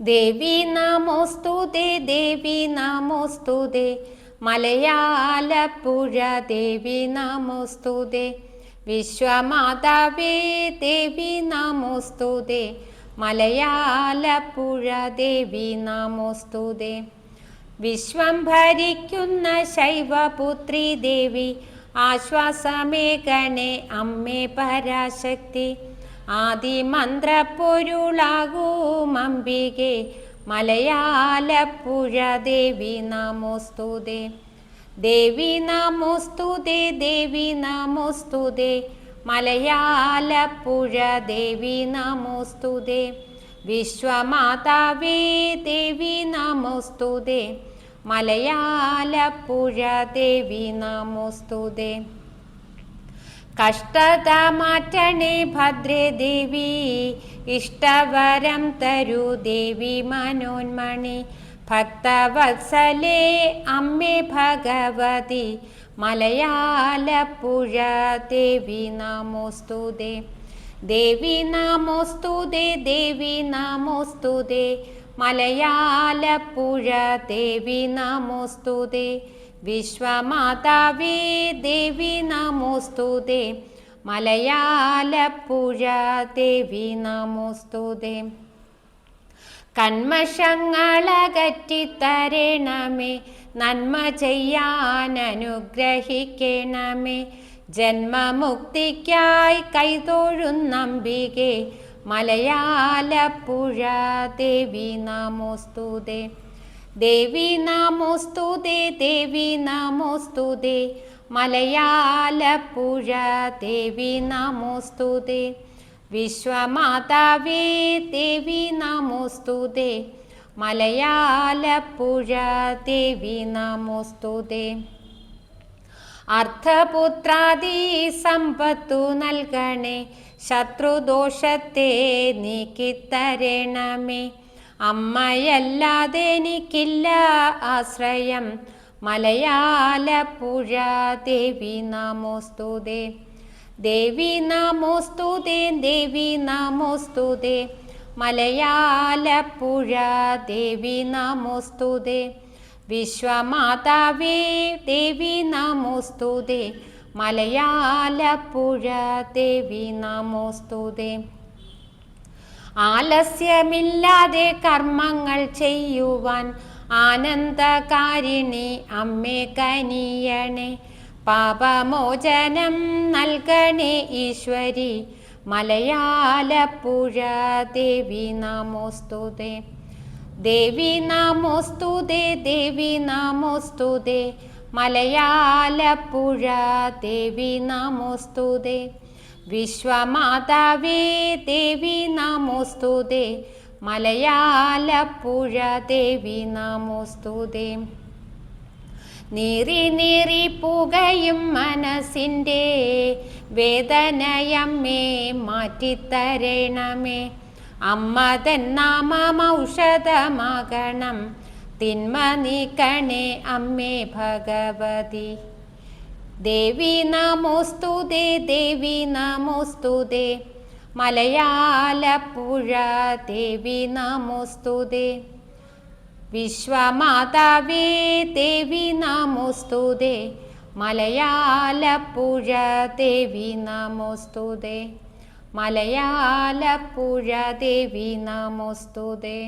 ദേവി നമോസ്തുതേ ദേവി നമോസ്തുതേ. മലയാളപ്പുഴ ദേവി നമോസ്തുതേ. വിശ്വമാതാവേ ദേവി നമോസ്തുതേ. മലയാളപ്പുഴ ദേവി നമോസ്തുതേ. വിശ്വം ഭരിക്കുന്ന ശൈവപുത്രി ദേവി ആശ്വാസമേകണേ അമ്മേ പരാശക്തി. ആദിമന്ത്രപ്പൊരുളാകൂം അംബികെ. മലയാളപ്പുഴ ദേവി നമോസ്തുതേ. ദേവി നമോസ്തുതേ ദേവി നമോസ്തുതേ. മലയാളപ്പുഴ ദേവി നമോസ്തുതേ. വിശ്വമാതാവേ ദേവി നമോസ്തുതേ. മലയാളപ്പുഴ ദേവി നമോസ്തുതേ. കഷ്ടത മാറ്റണേ ഭദ്രേ ദേവി ഇഷ്ടവരം തരൂ ദേവി മനോന്മണി. ഭക്തവത്സലേ അമ്മേ ഭഗവതി മലയാളപ്പുഴ ദേവി നമോസ്തുതേ. ദേവി നമോസ്തുതേ ദേവി നമോസ്തുതേ. മലയാളപ്പുഴ ദേവി നമോസ്തുതേ. വിശ്വമാതാവേ ദേവി നമോസ്തുതേ. മലയാളപ്പുഴ ദേവി നമോസ്തുതേ. കന്മഷങ്ങളകറ്റിത്തരണമേ നന്മ ചെയ്യാൻ അനുഗ്രഹിക്കണമേ ജന്മമുക്തിക്കായി കൈതൊഴുന്നമ്പികെ മലയാളപ്പുഴ ദേവി നമോസ്തുതേ. ദേവി നമോസ്തുതേ ദേവി നമോസ്തുതേ. മലയാളപ്പുഴ ദേവി നമോസ്തുതേ. വിശ്വമാതാവേ ദേവി നമോസ്തുതേ. മലയാളപ്പുഴ ദേവി നമോസ്തുതേ. അർത്ഥപുത്രാദി സമ്പത്തു നൽകണേ. ശത്രുദോഷത്തെ നീക്കിത്തരണമേ. അമ്മയല്ലാതെ എനിക്കില്ല ആശ്രയം. മലയാളപ്പുഴ ദേവി നമോസ്തുതേ. ദേവി നമോസ്തുതേ ദേവി നമോസ്തുതേ. മലയാളപ്പുഴ ദേവി നമോസ്തുതേ. വിശ്വമാതാവേ ദേവി നമോസ്തുതേ. മലയാളപ്പുഴ ദേവി നമോസ്തുതേ. ആലസ്യമില്ലാതെ കർമ്മങ്ങൾ ചെയ്യുവാൻ ആനന്ദകാരിണി അമ്മേ കനിയണേ. പാപമോചനം നൽകണേ ഈശ്വരി. മലയാളപ്പുഴ ദേവി നമോസ്തുതേ. ദേവി നമോസ്തുതേ ദേവി നമോസ്തുതേ. മലയാളപ്പുഴ ദേവി നമോസ്തുതേ. വിശ്വമാതാവേ ദേവി നമോസ്തുതേ. മലയാളപ്പുഴ ദേവി നമോസ്തുതേ. നീറി നീറി പുകയും മനസ്സിന്റെ വേദനയമ്മേ മാറ്റിത്തരണമേ. അമ്മതൻ നാമം ഔഷധമാകണം തിന്മ നീക്കണേ അമ്മേ ഭഗവതി. ദേവി നമോസ്തുതേ ദേവി നമോസ്തുതേ മലയാളപ്പുഴ ദേവി നമോസ്തുതേ വിശ്വമാതാവേ ദേവി നമോസ്തുതേ മലയാളപ്പുഴ ദേവി നമോസ്തുതേ മലയാളപ്പുഴ ദേവി നമോസ്തുതേ